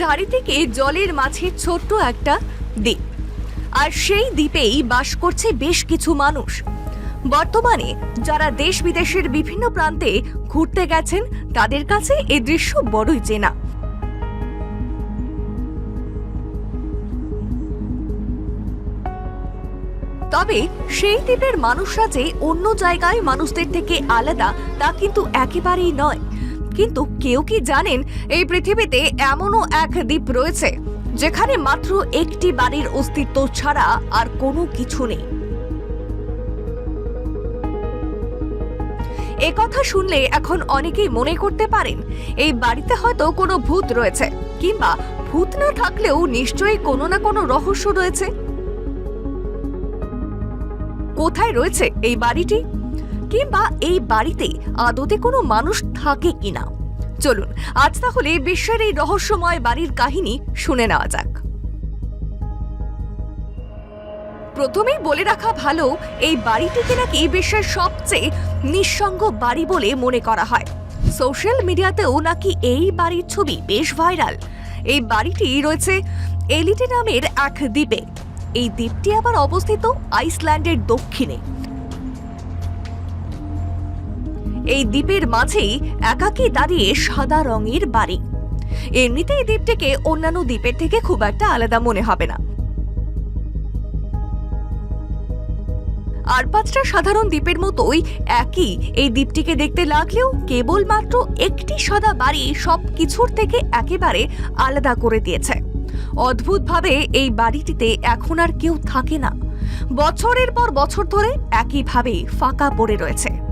চারিদিকে জলের মাঝে ছোট্ট একটা দ্বীপ। আর সেই দ্বীপেই বাস করছে বেশ কিছু মানুষ। বর্তমানে যারা দেশ বিদেশের বিভিন্ন প্রান্তে ঘুরতে গেছেন, তাদের কাছে এ দৃশ্য বড়ই চেনা। তবে সেই দ্বীপের মানুষরা যে অন্য জায়গায় মানুষদের থেকে আলাদা, তা কিন্তু একেবারেই নয়। কিন্তু কেউ কি জানেন, এই পৃথিবীতে এমনও এক দ্বীপ রয়েছে, যেখানে মাত্র একটি বাড়ির অস্তিত্ব ছাড়া আর কোনো কিছু নেই। কথা শুনলে এখন অনেকেই মনে করতে পারেন, এই বাড়িতে হয়তো কোনো ভূত রয়েছে, কিংবা ভূত না থাকলেও নিশ্চয়ই কোনো না কোনো রহস্য রয়েছে। কোথায় রয়েছে এই বাড়িটি? কিংবা এই বাড়িতে আদতে কোনো মানুষ থাকে কিনা? চলুন, আজ তাহলে বিশ্বের এই রহস্যময় বাড়ির কাহিনী শুনে নেওয়া যাক। প্রথমেই বলে রাখা ভালো, এই বাড়িটিকে নাকি বিশ্বের সবচেয়ে নিঃসঙ্গ বাড়ি বলে মনে করা হয়। সোশ্যাল মিডিয়াতেও নাকি এই বাড়ির ছবি বেশ ভাইরাল। এই বাড়িটি রয়েছে এলিটে নামের এক দ্বীপে। এই দ্বীপটি আবার অবস্থিত আইসল্যান্ডের দক্ষিণে। এই দ্বীপের মাঝেই একাকী দাঁড়িয়ে সাদা রঙের বাড়ি। এমনিতে এই দ্বীপটিকে অন্যান্য দ্বীপের থেকে খুব একটা আলাদা মনে হবে না। আর পাঁচটা সাধারণ দ্বীপের মতোই একই এই দ্বীপটিকে দেখতে লাগলেও কেবলমাত্র একটি সাদা বাড়ি সব কিছুর থেকে একেবারে আলাদা করে দিয়েছে। অদ্ভুতভাবে এই বাড়িটিতে এখন আর কেউ থাকে না। বছরের পর বছর ধরে একইভাবে ফাঁকা পড়ে রয়েছে।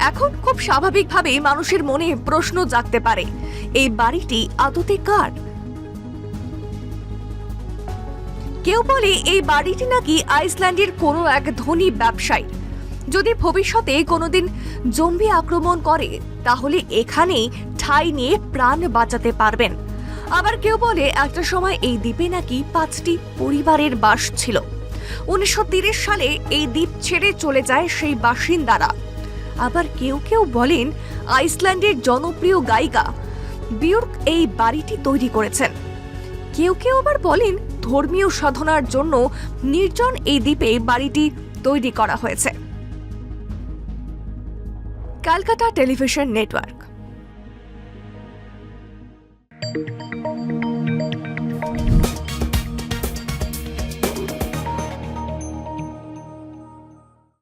এখন খুব স্বাভাবিকভাবেই মানুষের মনে প্রশ্ন জাগতে পারে, এই বাড়িটি আদতে কার? কেউ বলে এই বাড়িটি নাকি আইসল্যান্ডের কোনো এক ধনী ব্যবসায়ী। যদি ভবিষ্যতে কোনোদিন জম্বি আক্রমণ করে, তাহলে এখানেই ঠাঁই নিয়ে প্রাণ বাঁচাতে পারবেন। আবার কেউ বলে একটা সময় এই দ্বীপে নাকি পাঁচটি পরিবারের বাস ছিল। উনিশশো সালে এই দ্বীপ ছেড়ে চলে যায় সেই বাসিন্দারা। আবার কেউ কেউ বলেন আইসল্যান্ডের জনপ্রিয় গায়িকা। বিয়র্ক এই বাড়িটি তৈরি করেছেন। কেউ কেউ আবার বলেন ধর্মীয় সাধনার জন্য নির্জন এই দ্বীপে বাড়িটি তৈরি করা হয়েছে। Calcutta television network.